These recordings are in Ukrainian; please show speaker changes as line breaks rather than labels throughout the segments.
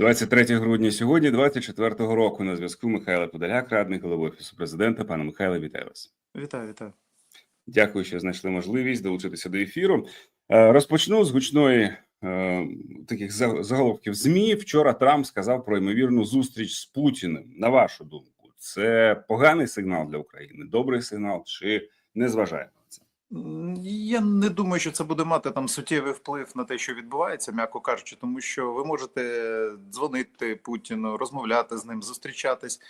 23 грудня сьогодні, 24-го року. На зв'язку Михайло Подоляк, радник голови офісу президента. Пане Михайло, вітаю вас.
Вітаю, вітаю.
Дякую, що знайшли можливість долучитися до ефіру. Е, Розпочну з гучної е, таких заголовків змі. Вчора Трамп сказав про ймовірну зустріч з Путіним. На вашу думку, це поганий сигнал для України, добрий сигнал чи не зважаємо
Я не думаю, що це буде мати там суттєвий вплив на те, що відбувається, м'яко кажучи, тому що ви можете дзвонити Путіну, розмовляти з ним, зустрічатись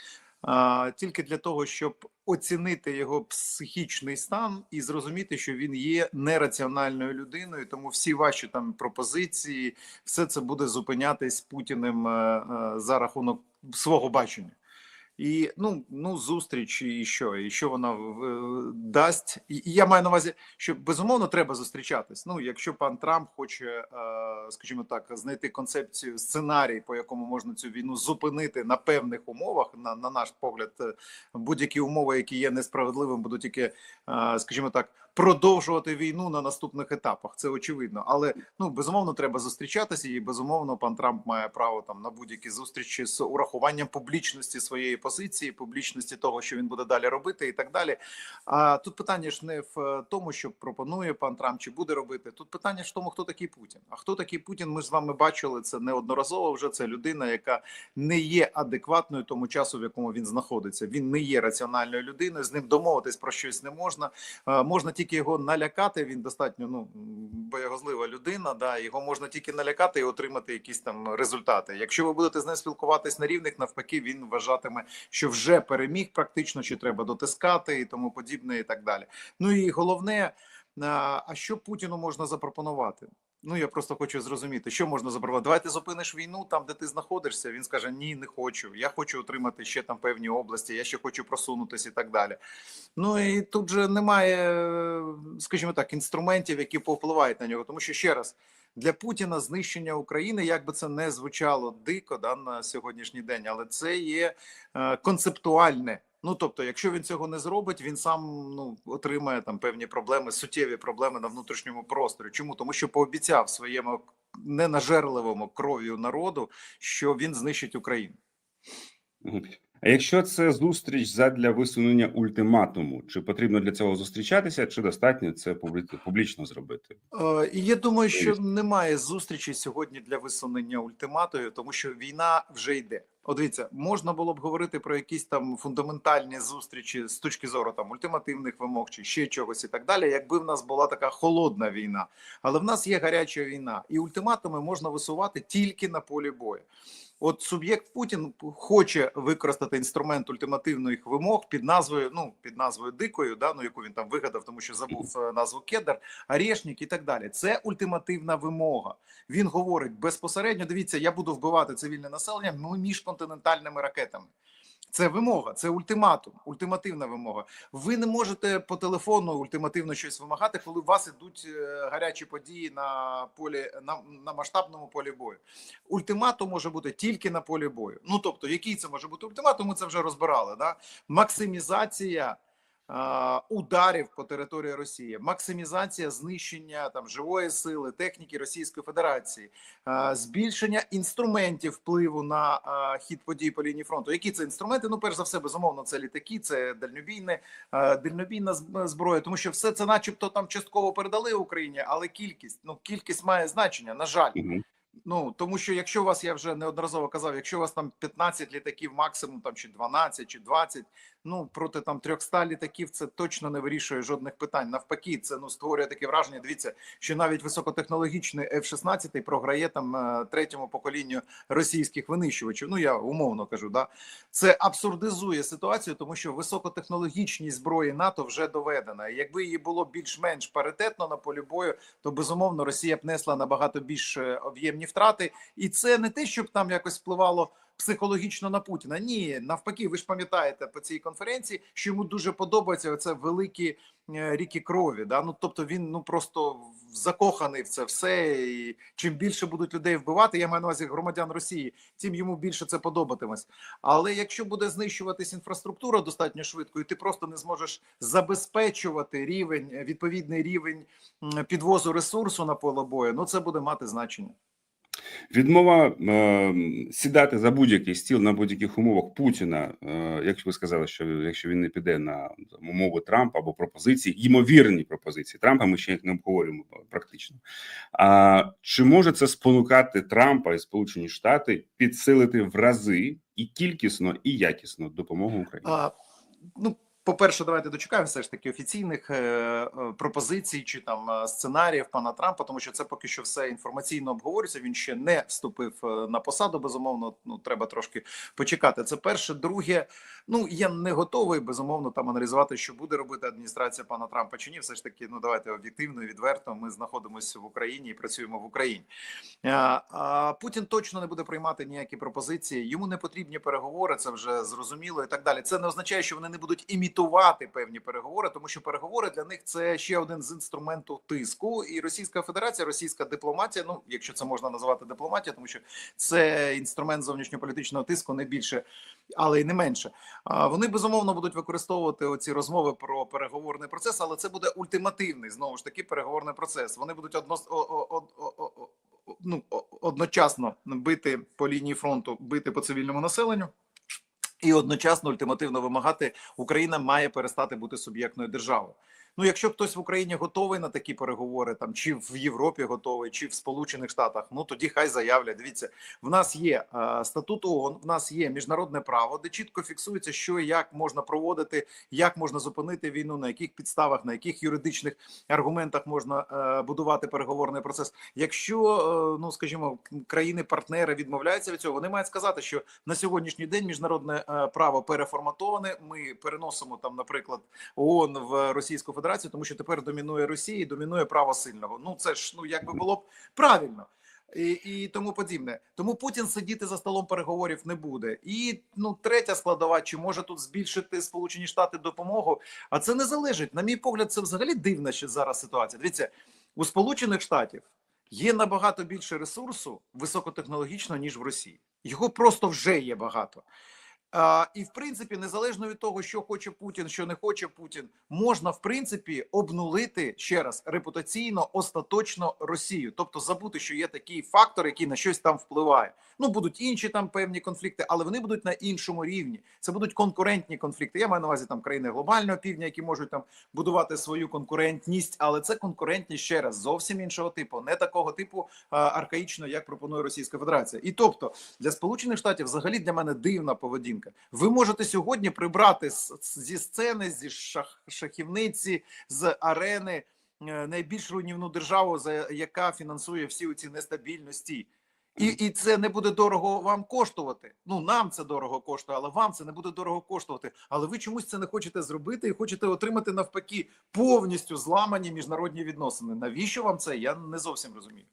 а, тільки для того, щоб оцінити його психічний стан і зрозуміти, що він є нераціональною людиною. Тому всі ваші там пропозиції, все це буде зупинятись Путіним е, е, за рахунок свого бачення. І ну, ну зустріч, і що, і що вона дасть. І, я маю на увазі, що безумовно треба зустрічатись. Ну, якщо пан Трамп хоче, скажімо так, знайти концепцію сценарій, по якому можна цю війну зупинити на певних умовах, на, на наш погляд, е, будь-які умови, які є несправедливими, будуть тільки, скажімо так, продовжувати війну на наступних етапах. Це очевидно. Але ну безумовно треба зустрічатися, і безумовно, пан Трамп має право там на будь-які зустрічі з урахуванням публічності своєї позиції, публічності того, що він буде далі робити, і так далі. А тут питання ж не в е, тому, що пропонує пан Трамп чи буде робити. Тут питання ж в тому, хто такий Путін. А хто такий Путін? Ми з вами бачили це неодноразово. Вже це людина, яка не є адекватною тому часу, в якому він знаходиться. Він не є раціональною людиною. З ним домовитись про щось не можна. Е, Можна тільки його налякати. Він достатньо ну боягозлива людина. Да, його можна тільки налякати і отримати якісь там результати. Якщо ви будете з ним спілкуватись на рівних, навпаки, він вважатиме, що вже переміг практично, чи треба дотискати і тому подібне, і так далі. Ну і головне, а що Путіну можна запропонувати? Ну я просто хочу зрозуміти, що можна запропонувати. Давай ти зупиниш війну там, де ти знаходишся. Він скаже: Ні, не хочу. Я хочу отримати ще там певні області, я ще хочу просунутися і так далі. Ну і тут же немає, скажімо так, інструментів, які повпливають на нього. Тому що ще раз для Путіна знищення України, як би це не звучало дико да, на сьогоднішній день, але це є е, концептуальне. Ну тобто, якщо він цього не зробить, він сам ну отримає там певні проблеми, суттєві проблеми на внутрішньому просторі. Чому тому, що пообіцяв своєму ненажерливому кров'ю народу, що він знищить Україну.
А якщо це зустріч задля висунення ультиматуму, чи потрібно для цього зустрічатися, чи достатньо це публі- публічно зробити?
Е, І я думаю, що немає зустрічі сьогодні для висунення ультиматою, тому що війна вже йде. От дивіться, можна було б говорити про якісь там фундаментальні зустрічі з точки зору там ультимативних вимог чи ще чогось і так далі, якби в нас була така холодна війна. Але в нас є гаряча війна, і ультиматуми можна висувати тільки на полі бою. От суб'єкт Путін хоче використати інструмент ультимативних вимог під назвою, ну під назвою дикою, да ну яку він там вигадав, тому що забув е, назву кедр, Орешник і так далі. Це ультимативна вимога. Він говорить безпосередньо: дивіться, я буду вбивати цивільне населення між міжконтинентальними ракетами. Це вимога, це ультиматум, ультимативна вимога. Ви не можете по телефону ультимативно щось вимагати, коли у вас ідуть е, гарячі події на полі на, на масштабному полі бою. Ультиматум може бути тільки на полі бою. Ну тобто, який це може бути ультиматум? Ми це вже розбирали. Да? Максимізація ударів по території Росії, максимізація знищення там живої сили, техніки Російської Федерації, збільшення інструментів впливу на хід подій по лінії фронту. Які це інструменти? Ну, перш за все, безумовно, це літаки, це дальнобійне, дальнобійна зброя, тому що все це, начебто, там частково передали Україні, але кількість ну кількість має значення. На жаль. Ну тому що якщо у вас я вже неодноразово казав, якщо у вас там 15 літаків, максимум там чи 12, чи 20, ну проти там 300 літаків, це точно не вирішує жодних питань. Навпаки, це ну створює таке враження. Дивіться, що навіть високотехнологічний F-16 програє там е, третьому поколінню російських винищувачів. Ну я умовно кажу, да це абсурдизує ситуацію, тому що високотехнологічність зброї НАТО вже доведена. Якби її було більш-менш паритетно на полі бою, то безумовно Росія б несла набагато більш е, об'ємні втрати, і це не те, щоб там якось впливало психологічно на Путіна. Ні, навпаки, ви ж пам'ятаєте по цій конференції, що йому дуже подобається оце великі е, ріки крові. Да? Ну тобто він ну просто закоханий в це все. І чим більше будуть людей вбивати, я маю на увазі громадян Росії, тим йому більше це подобатиметься. Але якщо буде знищуватись інфраструктура достатньо швидко, і ти просто не зможеш забезпечувати рівень відповідний рівень підвозу ресурсу на поле бою, ну це буде мати значення.
Відмова е, сідати за будь-який стіл на будь-яких умовах Путіна, е, як ви сказали, що якщо він не піде на умови Трампа або пропозиції, ймовірні пропозиції Трампа, ми ще їх не обговорюємо практично. А чи може це спонукати Трампа і Сполучені Штати підсилити в рази і кількісно, і якісно допомогу Україні?
А, ну, по-перше, давайте дочекаємо все ж таки офіційних е, е, пропозицій чи там е, сценаріїв пана Трампа, тому що це поки що все інформаційно обговорюється. Він ще не вступив на посаду. Безумовно, ну треба трошки почекати. Це перше. Друге, ну я не готовий безумовно там аналізувати, що буде робити адміністрація пана Трампа чи ні. Все ж таки, ну давайте об'єктивно відверто. Ми знаходимося в Україні і працюємо в Україні. А, а Путін точно не буде приймати ніякі пропозиції. Йому не потрібні переговори. Це вже зрозуміло і так далі. Це не означає, що вони не будуть імітувати певні переговори, тому що переговори для них це ще один з інструментів тиску. І Російська Федерація, російська дипломатія. Ну якщо це можна назвати дипломатія, тому що це інструмент зовнішньополітичного тиску, не більше, але й не менше. Вони безумовно будуть використовувати оці розмови про переговорний процес, але це буде ультимативний знову ж таки переговорний процес. Вони будуть одно ну, одночасно бити по лінії фронту, бити по цивільному населенню. І одночасно ультимативно вимагати, Україна має перестати бути суб'єктною державою. Ну, якщо хтось в Україні готовий на такі переговори, там чи в Європі готовий, чи в Сполучених Штатах, ну тоді хай заявлять. Дивіться, в нас є е, статут ООН, в нас є міжнародне право, де чітко фіксується, що і як можна проводити, як можна зупинити війну, на яких підставах, на яких юридичних аргументах можна е, будувати переговорний процес. Якщо е, ну скажімо, країни-партнери відмовляються від цього, вони мають сказати, що на сьогоднішній день міжнародне е, право переформатоване. Ми переносимо там, наприклад, ООН в Російську Федерацію, тому що тепер домінує Росія і домінує право сильного. Ну це ж ну якби було б правильно. І, і тому подібне. Тому Путін сидіти за столом переговорів не буде. І ну третя складова, чи може тут збільшити Сполучені Штати допомогу? А це не залежить. На мій погляд, це взагалі дивна ще зараз ситуація. Дивіться, у Сполучених Штатів є набагато більше ресурсу високотехнологічно, ніж в Росії. Його просто вже є багато. І в принципі, незалежно від того, що хоче Путін, що не хоче Путін, можна в принципі обнулити ще раз репутаційно остаточно Росію, тобто забути, що є такий фактор, який на щось там впливає. Ну будуть інші там певні конфлікти, але вони будуть на іншому рівні. Це будуть конкурентні конфлікти. Я маю на увазі там країни глобального півдня, які можуть там будувати свою конкурентність, але це конкурентність ще раз зовсім іншого типу, не такого типу архаїчно, як пропонує Російська Федерація. І тобто для Сполучених Штатів взагалі для мене дивна поведінка. Ви можете сьогодні прибрати зі сцени, зі шах, шахівниці, з арени е, найбільш руйнівну державу, за яка фінансує всі ці нестабільності. І, і це не буде дорого вам коштувати. Ну нам це дорого коштує, але вам це не буде дорого коштувати. Але ви чомусь це не хочете зробити і хочете отримати навпаки повністю зламані міжнародні відносини. Навіщо вам це? Я не зовсім розумію.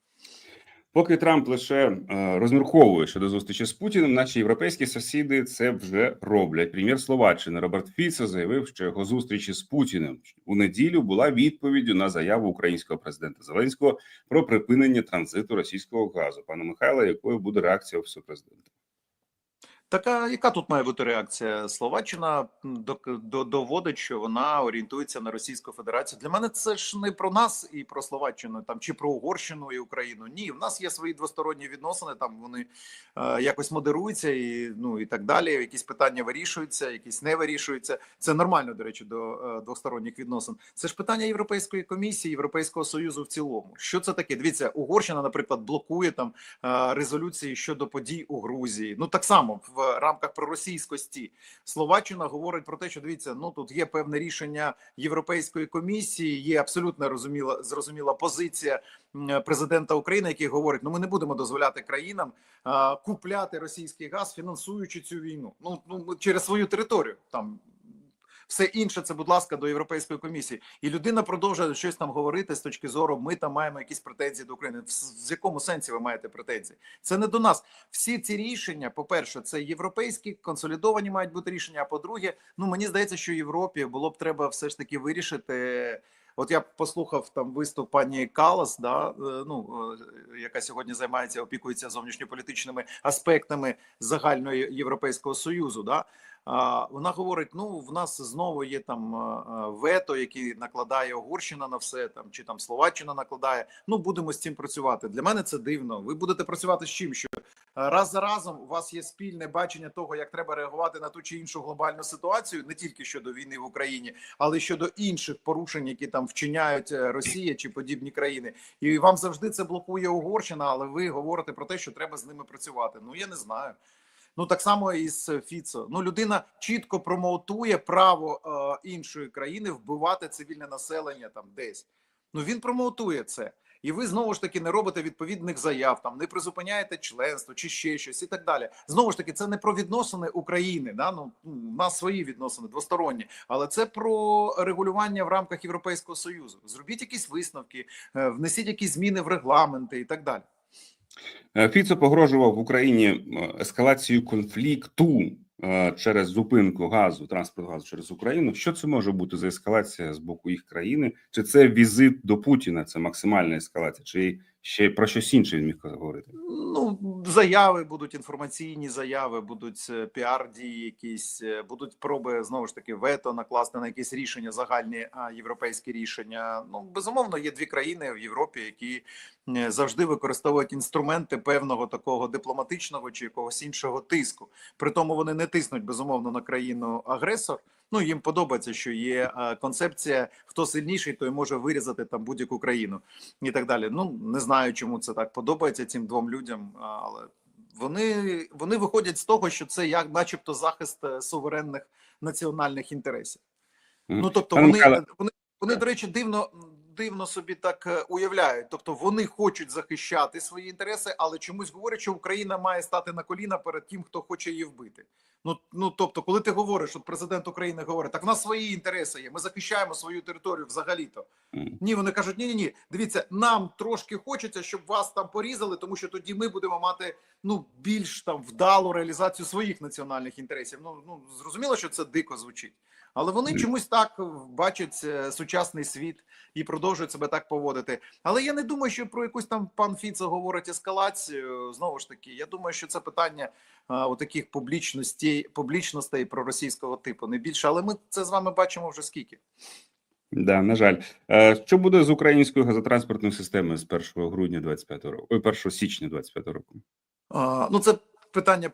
Поки Трамп лише е, розмірковує щодо зустрічі з Путіним, наші європейські сусіди це вже роблять. Прем'єр Словаччини Роберт Фіцо заявив, що його зустрічі з Путіним у неділю була відповіддю на заяву українського президента Зеленського про припинення транзиту російського газу. Пане Михайло, якою буде реакція офісу президента?
Така яка тут має бути реакція? Словаччина доводить, що вона орієнтується на Російську Федерацію. Для мене це ж не про нас і про Словаччину, там чи про Угорщину і Україну. Ні, в нас є свої двосторонні відносини. Там вони е, якось модеруються і ну і так далі. Якісь питання вирішуються, якісь не вирішуються. Це нормально, до речі, до е, двосторонніх відносин. Це ж питання Європейської комісії, Європейського союзу в цілому. Що це таке? Дивіться, Угорщина, наприклад, блокує там е, резолюції щодо подій у Грузії. Ну так само в рамках проросійськості Словаччина говорить про те, що дивіться, ну тут є певне рішення Європейської комісії, є абсолютно розуміла зрозуміла позиція президента України, який говорить: ну ми не будемо дозволяти країнам купляти російський газ, фінансуючи цю війну. Ну ну через свою територію там. Все інше це, будь ласка, до Європейської комісії, і людина продовжує щось там говорити з точки зору. Ми там маємо якісь претензії до України. В, з якому сенсі ви маєте претензії? Це не до нас. Всі ці рішення, по-перше, це європейські консолідовані мають бути рішення. А по-друге, ну мені здається, що Європі було б треба все ж таки вирішити. От я послухав там виступ пані Калас, да, е, ну е, яка сьогодні займається, опікується зовнішньополітичними аспектами загальної європейського союзу. Да. Вона говорить: ну в нас знову є там вето, який накладає Угорщина на все, там чи там Словаччина накладає. Ну будемо з цим працювати. Для мене це дивно. Ви будете працювати з чим? Що раз за разом у вас є спільне бачення того, як треба реагувати на ту чи іншу глобальну ситуацію, не тільки щодо війни в Україні, але й щодо інших порушень, які там вчиняють е, Росія чи подібні країни. І вам завжди це блокує Угорщина, але ви говорите про те, що треба з ними працювати. Ну я не знаю. Ну так само і з Фіцо. Ну людина чітко промоутує право е, іншої країни вбивати цивільне населення там десь. Ну він промоутує це. І ви знову ж таки не робите відповідних заяв, там не призупиняєте членство чи ще щось і так далі. Знову ж таки, це не про відносини України. Да? Ну у нас свої відносини двосторонні, але це про регулювання в рамках Європейського союзу. Зробіть якісь висновки, е, внесіть якісь зміни в регламенти і так далі.
Е, Фіцо погрожував в Україні е, ескалацією конфлікту е, через зупинку газу, транспорт газу через Україну. Що це може бути за ескалація з боку їх країни? Чи це візит до Путіна? Це максимальна ескалація? Чи ще про щось інше він міг говорити?
Ну, заяви будуть інформаційні заяви, будуть е, піар-дії, якісь е, будуть проби знову ж таки вето накласти на якісь рішення, загальні а, європейські рішення. Ну безумовно, є дві країни в Європі, які е, завжди використовують інструменти певного такого дипломатичного чи якогось іншого тиску. При тому вони не тиснуть безумовно на країну агресор. Ну їм подобається, що є е, концепція: хто сильніший, той може вирізати там будь-яку країну і так далі. Ну не знаю, чому це так подобається цим двом людям, але вони, вони виходять з того, що це як, начебто, захист е, суверенних національних інтересів. Ну тобто, вони, вони, вони, до речі, дивно. Дивно собі так е, уявляють, тобто вони хочуть захищати свої інтереси, але чомусь говорять, що Україна має стати на коліна перед тим, хто хоче її вбити. Ну ну тобто, коли ти говориш, от президент України говорить, так в нас свої інтереси є. Ми захищаємо свою територію взагалі-то. Ні, вони кажуть, ні, ні, ні. Дивіться, нам трошки хочеться, щоб вас там порізали, тому що тоді ми будемо мати ну більш там вдалу реалізацію своїх національних інтересів. Ну ну зрозуміло, що це дико звучить, але вони чомусь так бачать е, сучасний світ і продовжують себе так поводити. Але я не думаю, що про якусь там пан Фіцо говорить ескалацію. Знову ж таки, я думаю, що це питання а, таких публічностей, публічностей проросійського типу, не більше. Але ми це з вами бачимо вже скільки.
Да, на жаль, Е, що буде з українською газотранспортною системою з 1 грудня 25 року, ой, 1 січня 25 року?
А, ну, це питання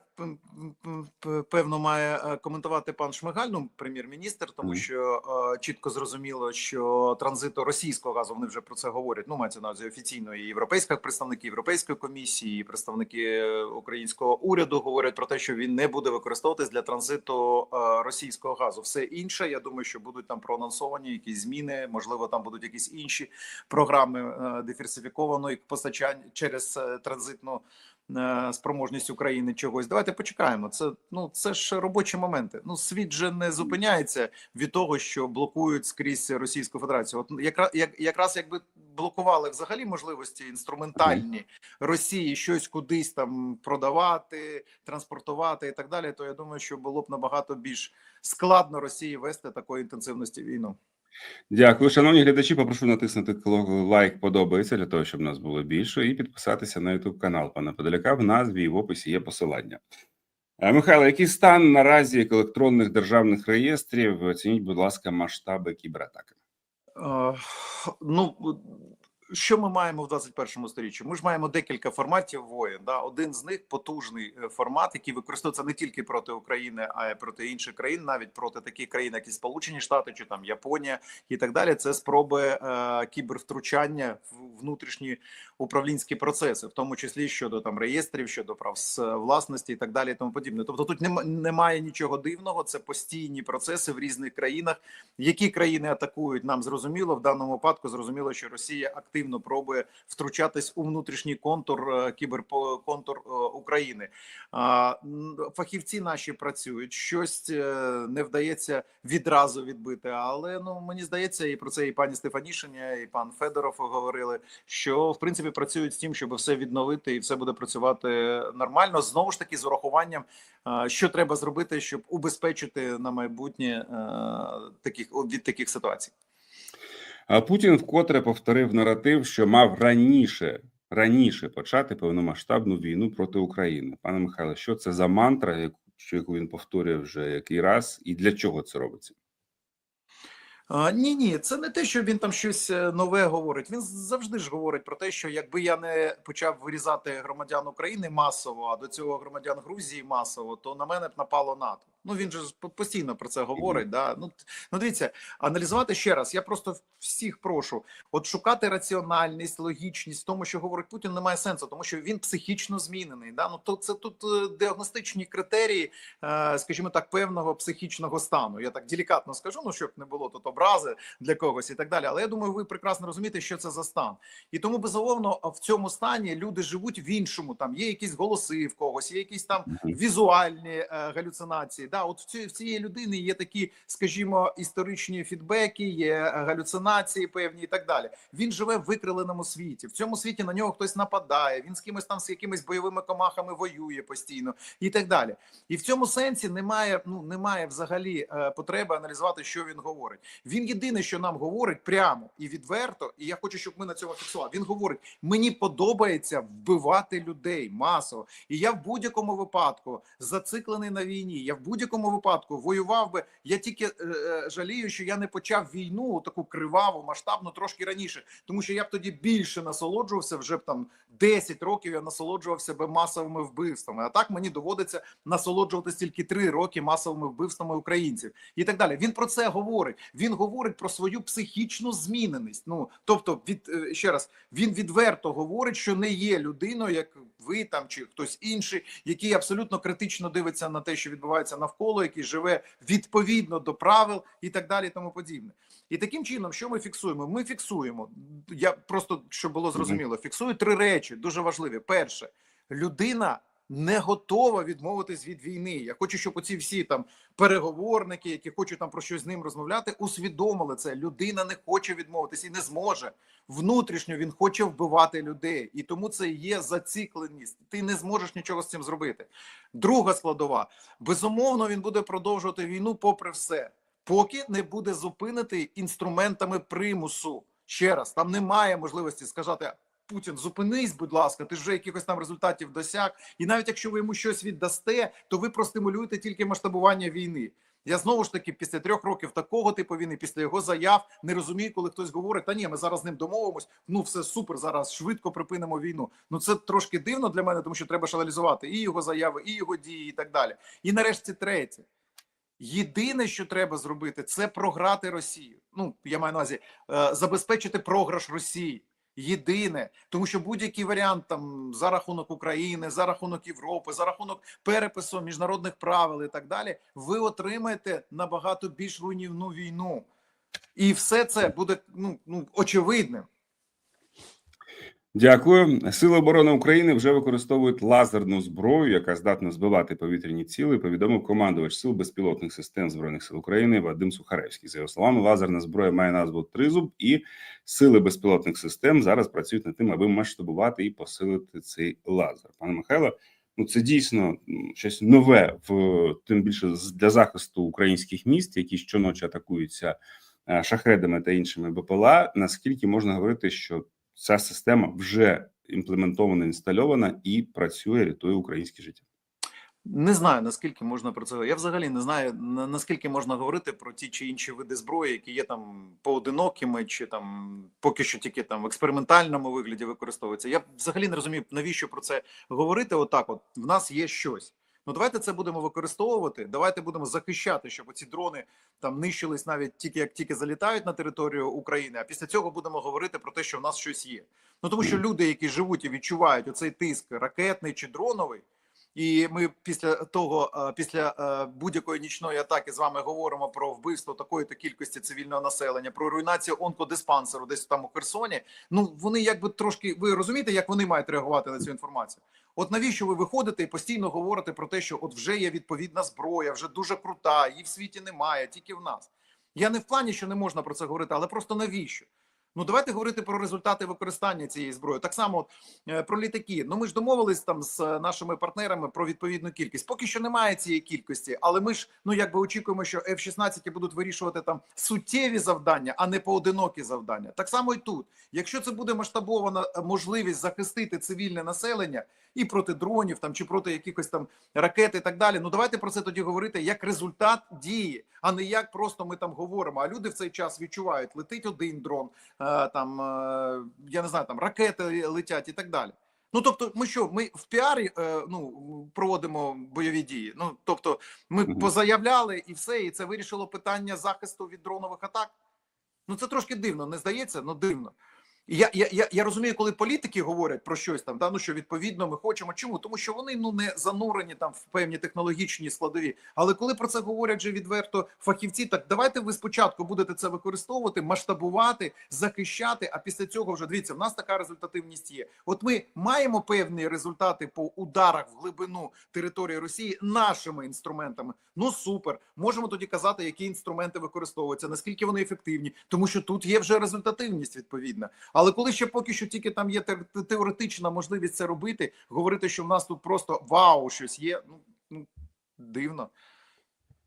певно має е, коментувати пан Шмигаль, ну, прем'єр-міністр, тому що е, чітко зрозуміло, що транзиту російського газу вони вже про це говорять. Ну, мається на увазі офіційно і європейських представники Європейської комісії, і представники е, українського уряду говорять про те, що він не буде використовуватись для транзиту е, російського газу. Все інше, я думаю, що будуть там проанонсовані якісь зміни. Можливо, там будуть якісь інші програми е, диверсифікованої постачання через е, транзитну спроможність України чогось. Давайте почекаємо. Це ну це ж робочі моменти. Ну світ же не зупиняється від того, що блокують скрізь Російську Федерацію. От якраз як якраз якби блокували взагалі можливості інструментальні Росії щось кудись там продавати, транспортувати і так далі. То я думаю, що було б набагато більш складно Росії вести такої інтенсивності війну.
Дякую, шановні глядачі. Попрошу натиснути лайк подобається для того, щоб нас було більше, і підписатися на YouTube канал пана Подоляка. В назві і в описі є посилання. Е, Михайло, який стан наразі електронних державних реєстрів? Оцініть, будь ласка, масштаби кібератаки.
Е, Ну що ми маємо в 21 сторіччі? Ми ж маємо декілька форматів воєн. Да? Один з них потужний е, формат, який використовується не тільки проти України, а й проти інших країн, навіть проти таких країн, як і Сполучені Штати чи там Японія і так далі. Це спроби е, кібервтручання в внутрішні управлінські процеси, в тому числі щодо там реєстрів, щодо прав з власності і так далі. І тому подібне. Тобто тут немає нічого дивного. Це постійні процеси в різних країнах. Які країни атакують, нам зрозуміло. В даному випадку зрозуміло, що Росія активно пробує втручатись у внутрішній контур е, кіберконтур е, України. Фахівці наші працюють. Щось е, не вдається відразу відбити. Але ну мені здається, і про це і пані Стефанішиня, і пан Федоров говорили, що в принципі працюють з тим, щоб все відновити і все буде працювати нормально. Знову ж таки, з урахуванням, що треба зробити, щоб убезпечити на майбутнє таких від таких ситуацій.
А Путін вкотре повторив наратив, що мав раніше раніше почати повномасштабну війну проти України. Пане Михайло, що це за мантра, яку він повторює вже який раз, і для чого це робиться?
А, ні, ні, це не те, що він там щось е, нове говорить. Він завжди ж говорить про те, що якби я не почав вирізати громадян України масово, а до цього громадян Грузії масово, то на мене б напало НАТО. Ну він же постійно про це говорить. Да? Ну, ну дивіться, аналізувати ще раз. Я просто всіх прошу: от шукати раціональність, логічність в тому, що говорить Путін, немає сенсу, тому що він психічно змінений. Да? Ну то це тут е, діагностичні критерії, е, скажімо так, певного психічного стану. Я так делікатно скажу, ну щоб не було тут образи для когось і так далі. Але я думаю, ви прекрасно розумієте, що це за стан. І тому безумовно в цьому стані люди живуть в іншому. Там є якісь голоси в когось, є якісь там візуальні е, галюцинації. Да, от в ці в цієї людини є такі, скажімо, історичні фідбеки, є е, галюцинації певні і так далі. Він живе в викриленому світі. В цьому світі на нього хтось нападає. Він з кимось там з якимись бойовими комахами воює постійно і так далі. І в цьому сенсі немає ну немає взагалі е, потреби аналізувати, що він говорить. Він єдине, що нам говорить прямо і відверто, і я хочу, щоб ми на цьому фіксували. Він говорить: мені подобається вбивати людей масово, і я в будь-якому випадку зациклений на війні. Я в будь-якому випадку воював би. Я тільки е, е, жалію, що я не почав війну таку криваву, масштабну трошки раніше, тому що я б тоді більше насолоджувався вже б там 10 років. Я насолоджувався би масовими вбивствами. А так мені доводиться насолоджуватись тільки 3 роки масовими вбивствами українців і так далі. Він про це говорить. Він говорить про свою психічну зміненість. Ну тобто, від е, ще раз він відверто говорить, що не є людиною, як ви там чи хтось інший, який абсолютно критично дивиться на те, що відбувається навколо, який живе відповідно до правил і так далі, і тому подібне. І таким чином, що ми фіксуємо? Ми фіксуємо. Я просто щоб було зрозуміло, фіксую три речі дуже важливі. Перше, людина не готова відмовитись від війни. Я хочу, щоб оці всі там переговорники, які хочуть там про щось з ним розмовляти, усвідомили це. Людина не хоче відмовитись і не зможе. Внутрішньо він хоче вбивати людей, і тому це є зацикленість. Ти не зможеш нічого з цим зробити. Друга складова: безумовно, він буде продовжувати війну, попри все, поки не буде зупинити інструментами примусу. Ще раз там немає можливості сказати. Путін, зупинись, будь ласка, ти ж вже якихось там результатів досяг. І навіть якщо ви йому щось віддасте, то ви простимулюєте тільки масштабування війни. Я знову ж таки після трьох років такого типу війни, після його заяв, не розумію, коли хтось говорить: та ні, ми зараз з ним домовимось. Ну все супер. Зараз швидко припинимо війну. Ну це трошки дивно для мене, тому що треба ж аналізувати і його заяви, і його дії, і так далі. І нарешті третє. Єдине, що треба зробити, це програти Росію. Ну я маю на увазі е, забезпечити програш Росії. Єдине, тому що будь-який варіант там за рахунок України, за рахунок Європи, за рахунок перепису міжнародних правил і так далі, ви отримаєте набагато більш руйнівну війну, і все це буде ну, ну очевидним.
Дякую. Сили оборони України вже використовують лазерну зброю, яка здатна збивати повітряні ціли. Повідомив командувач сил безпілотних систем збройних сил України Вадим Сухаревський. За його словами, лазерна зброя має назву Тризуб, і сили безпілотних систем зараз працюють над тим, аби масштабувати і посилити цей лазер. Пане Михайло, ну це дійсно щось нове в тим більше для захисту українських міст, які щоночі атакуються е, шахедами та іншими БПЛА. Наскільки можна говорити, що ця система вже імплементована, інстальована і працює, рятує українське життя.
Не знаю наскільки можна про це. Я взагалі не знаю наскільки можна говорити про ті чи інші види зброї, які є там поодинокими, чи там поки що тільки там в експериментальному вигляді використовуються. Я взагалі не розумію, навіщо про це говорити. Отак, от в нас є щось. Ну давайте це будемо використовувати. Давайте будемо захищати, щоб ці дрони там нищились навіть тільки як тільки залітають на територію України. А після цього будемо говорити про те, що в нас щось є. Ну тому що люди, які живуть і відчувають оцей тиск ракетний чи дроновий. І ми після того, е, після е, будь-якої нічної атаки з вами говоримо про вбивство такої то кількості цивільного населення, про руйнацію онкодиспансеру десь там у Херсоні. Ну вони якби трошки ви розумієте, як вони мають реагувати на цю інформацію. От навіщо ви виходите і постійно говорите про те, що от вже є відповідна зброя, вже дуже крута, її в світі немає, тільки в нас. Я не в плані, що не можна про це говорити, але просто навіщо? Ну давайте говорити про результати використання цієї зброї. Так само от, е, про літаки. Ну ми ж домовились там з е, нашими партнерами про відповідну кількість. Поки що немає цієї кількості, але ми ж ну якби очікуємо, що F-16 будуть вирішувати там суттєві завдання, а не поодинокі завдання. Так само і тут. Якщо це буде масштабована е, можливість захистити цивільне населення, і проти дронів, там чи проти якихось там ракет і так далі. Ну давайте про це тоді говорити як результат дії, а не як просто ми там говоримо. А люди в цей час відчувають, летить один дрон, там я не знаю, там ракети летять і так далі. Ну тобто, ми що, ми в піарі е, ну проводимо бойові дії. Ну тобто, ми позаявляли і все, і це вирішило питання захисту від дронових атак. Ну це трошки дивно, не здається? Ну дивно. Я, я, я, я розумію, коли політики говорять про щось там, да, ну що відповідно ми хочемо. Чому? Тому що вони ну не занурені там в певні технологічні складові. Але коли про це говорять же відверто фахівці, так давайте ви спочатку будете це використовувати, масштабувати, захищати. А після цього вже дивіться, в нас така результативність є. От ми маємо певні результати по ударах в глибину території Росії нашими інструментами. Ну супер, можемо тоді казати, які інструменти використовуються, наскільки вони ефективні, тому що тут є вже результативність відповідна. Але коли ще поки що тільки там є теоретична можливість це робити, говорити, що в нас тут просто вау, щось є. Ну, ну дивно.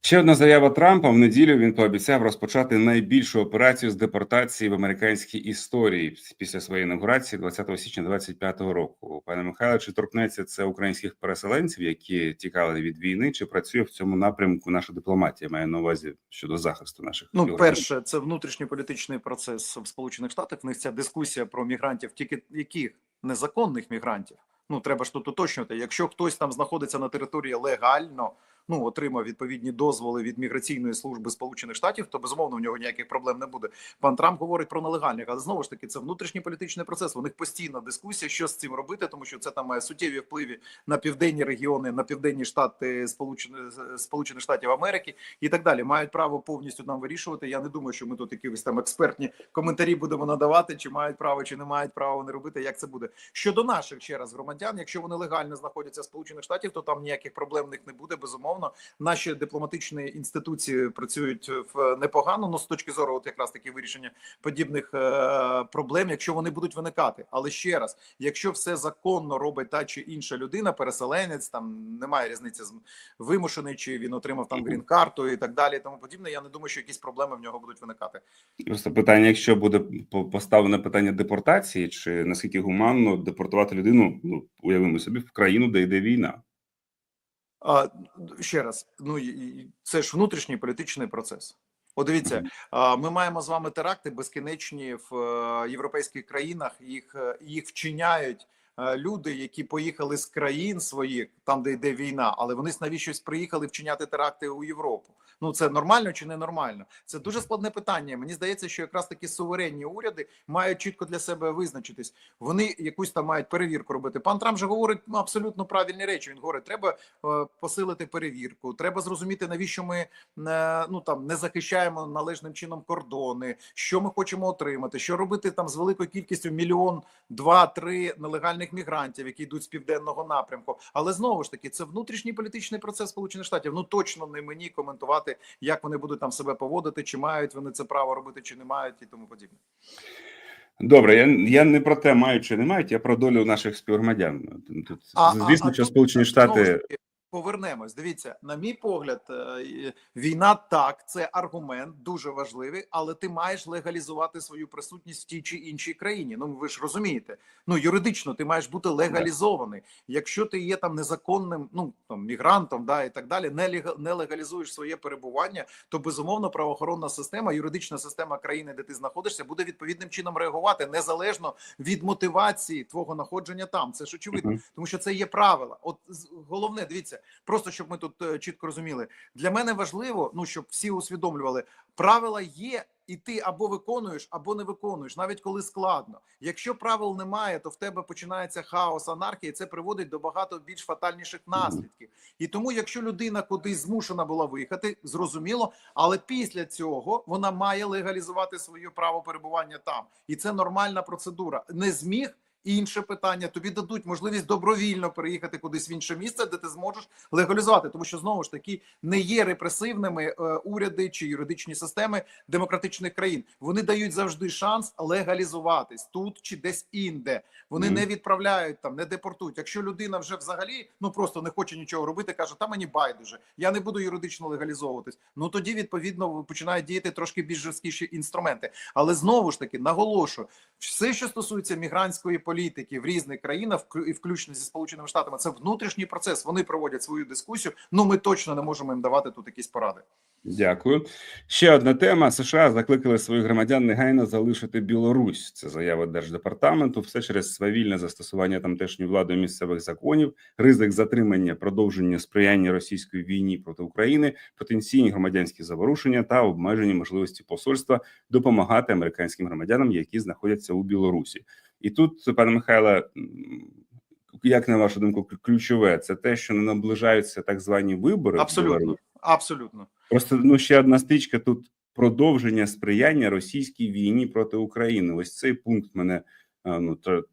Ще одна заява Трампа в неділю він пообіцяв розпочати найбільшу операцію з депортації в американській історії після своєї інаугурації 20 січня 25 року. Пане Михайло, чи торкнеться це українських переселенців, які тікали від війни, чи працює в цьому напрямку наша дипломатія? Маю на увазі щодо захисту наших
Ну,
співгромадян?
перше, це внутрішньополітичний процес в Сполучених Штатах. В них ця дискусія про мігрантів, тільки яких незаконних мігрантів. Ну треба ж тут уточнювати. Якщо хтось там знаходиться на території легально, ну отримав відповідні дозволи від міграційної служби Сполучених Штатів, то безумовно в нього ніяких проблем не буде. Пан Трамп говорить про нелегальних, але знову ж таки це внутрішній політичний процес. У них постійна дискусія, що з цим робити, тому що це там має суттєві впливи на південні регіони, на південні штати Сполучених Сполучених Штатів Америки і так далі. Мають право повністю нам вирішувати. Я не думаю, що ми тут якісь там експертні коментарі будемо надавати, чи мають право, чи не мають права вони робити. Як це буде щодо наших ще раз громадян? Якщо вони легально знаходяться в Сполучених Штатів, то там ніяких проблем в них не буде. Безумовно, наші дипломатичні інституції працюють в непогано. Ну з точки зору, от якраз таки вирішення подібних е, проблем, якщо вони будуть виникати. Але ще раз, якщо все законно робить та чи інша людина, переселенець, там немає різниці з вимушений, чи він отримав там грін-карту і так далі, і тому подібне. Я не думаю, що якісь проблеми в нього будуть виникати.
Просто питання: якщо буде по- поставлене питання депортації, чи наскільки гуманно депортувати людину, ну уявимо собі в країну, де йде війна.
А, ще раз, ну це ж внутрішній політичний процес. От дивіться, ми маємо з вами теракти безкінечні в е, європейських країнах. Їх е, їх вчиняють люди, які поїхали з країн своїх, там де йде війна, але вони навіщось приїхали вчиняти теракти у Європу. Ну це нормально чи не нормально? Це дуже складне питання. Мені здається, що якраз такі суверенні уряди мають чітко для себе визначитись. Вони якусь там мають перевірку робити. Пан Трамп же говорить ну, абсолютно правильні речі. Він говорить, треба е, посилити перевірку. Треба зрозуміти, навіщо ми е, ну там не захищаємо належним чином кордони, що ми хочемо отримати, що робити там з великою кількістю мільйон, два-три нелегальних мігрантів, які йдуть з південного напрямку. Але знову ж таки, це внутрішній політичний процес Сполучених Штатів. Ну точно не мені коментувати, як вони будуть там себе поводити, чи мають вони це право робити, чи не мають, і тому подібне.
Добре, я, я не про те, мають чи не мають, я про долю наших співгромадян. Тут звісно, що
тут,
Сполучені Штати
повернемось. Дивіться, на мій погляд, е, війна так, це аргумент дуже важливий, але ти маєш легалізувати свою присутність в тій чи іншій країні. Ну ви ж розумієте. Ну юридично ти маєш бути легалізований. Якщо ти є там незаконним, ну там мігрантом, да і так далі, не не легалізуєш своє перебування, то безумовно правоохоронна система, юридична система країни, де ти знаходишся, буде відповідним чином реагувати незалежно від мотивації твого знаходження там. Це ж очевидно тому що це є правила. От головне, дивіться, просто щоб ми тут е, чітко розуміли. Для мене важливо, ну щоб всі усвідомлювали, правила є, і ти або виконуєш, або не виконуєш, навіть коли складно. Якщо правил немає, то в тебе починається хаос, анархія, і це приводить до багато більш фатальніших наслідків. І тому, якщо людина кудись змушена була виїхати, зрозуміло, але після цього вона має легалізувати своє право перебування там, і це нормальна процедура. Не зміг. Інше питання тобі дадуть можливість добровільно переїхати кудись в інше місце, де ти зможеш легалізувати, тому що знову ж таки не є репресивними е, уряди чи юридичні системи демократичних країн. Вони дають завжди шанс легалізуватись тут чи десь інде. Вони
Мгм.
не відправляють там, не депортують. Якщо людина вже взагалі ну просто не хоче нічого робити, каже: та мені байдуже, я не буду юридично легалізовуватись. Ну тоді відповідно починають діяти трошки більш жорсткіші інструменти. Але знову ж таки наголошую, все, що стосується мігрантської політики в різних країнах, і включно зі сполученими штатами, це внутрішній процес. Вони проводять свою дискусію. Ну ми точно не можемо їм давати тут якісь поради.
Дякую. Ще одна тема: США закликали своїх громадян негайно залишити Білорусь. Це заява держдепартаменту. Все через свавільне застосування тамтешньої владою місцевих законів, ризик затримання, продовження сприяння російської війні проти України, потенційні громадянські заворушення та обмежені можливості посольства допомагати американським громадянам, які знаходяться у Білорусі. І тут, пане Михайле, як на вашу думку, ключове це те, що не наближаються так звані вибори.
Абсолютно, абсолютно.
Просто ну ще одна стрічка тут продовження сприяння російській війні проти України. Ось цей пункт мене ну тр-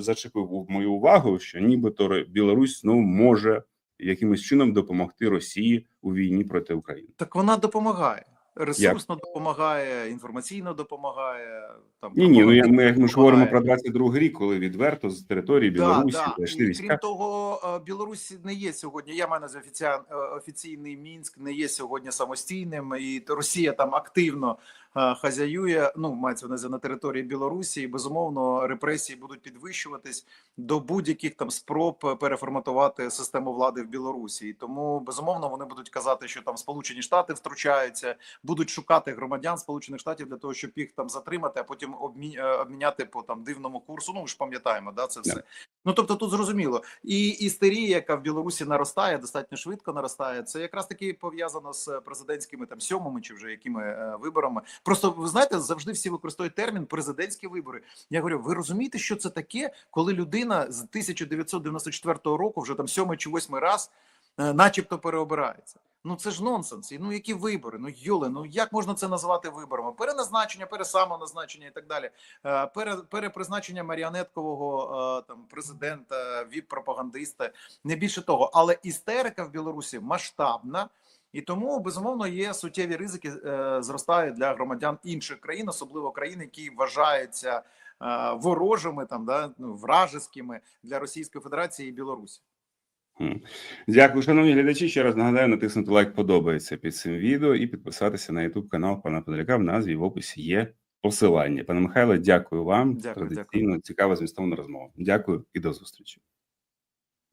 зачепив мою увагу, що нібито Білорусь ну може якимось чином допомогти Росії у війні проти України.
Так вона допомагає. Ресурсно допомагає, інформаційно допомагає. Там
Ні, ні, ну я, ми, ми ж говоримо про 22 рік, коли відверто з території Білорусі
Да, да. І, крім того, Білорусі Білорусь не є сьогодні. Я маю з офіціан, е, офіційний мінськ не є сьогодні самостійним, і Росія там активно е, хазяює. Ну мається увазі на території Білорусі. І безумовно репресії будуть підвищуватись до будь-яких там спроб переформатувати систему влади в Білорусі. І тому безумовно вони будуть казати, що там Сполучені Штати втручаються, будуть шукати громадян Сполучених Штатів для того, щоб їх там затримати, а потім обмі... е, обміняти по там дивному курсу. Ну ми ж пам'ятаємо, да, це все. Ну тобто, тут зрозуміло, і істерія, яка в Білорусі наростає, достатньо швидко наростає. Це якраз таки пов'язано з президентськими там сьомими чи вже якими е, виборами. Просто ви знаєте, завжди всі використовують термін президентські вибори. Я говорю, ви розумієте, що це таке, коли людина з 1994 року вже там сьомий чи восьмий раз, е, начебто, переобирається. Ну це ж нонсенс. І ну які вибори? Ну йоле, ну як можна це назвати виборами? Переназначення, пересамоназначення і так далі. Е, Пере, перепризначення маріонеткового е, там президента, віп-пропагандиста, не більше того. Але істерика в Білорусі масштабна. І тому безумовно є суттєві ризики е, зростають для громадян інших країн, особливо країн, які вважаються е, ворожими там да ну, вражескими для Російської Федерації і Білорусі.
Дякую, шановні глядачі. Ще раз нагадаю, натиснути лайк подобається під цим відео і підписатися на YouTube канал пана Подоляка. В назві в описі є посилання. Пане Михайле, дякую вам.
Дякую,
Традиційно цікава змістовна розмова. Дякую і до зустрічі.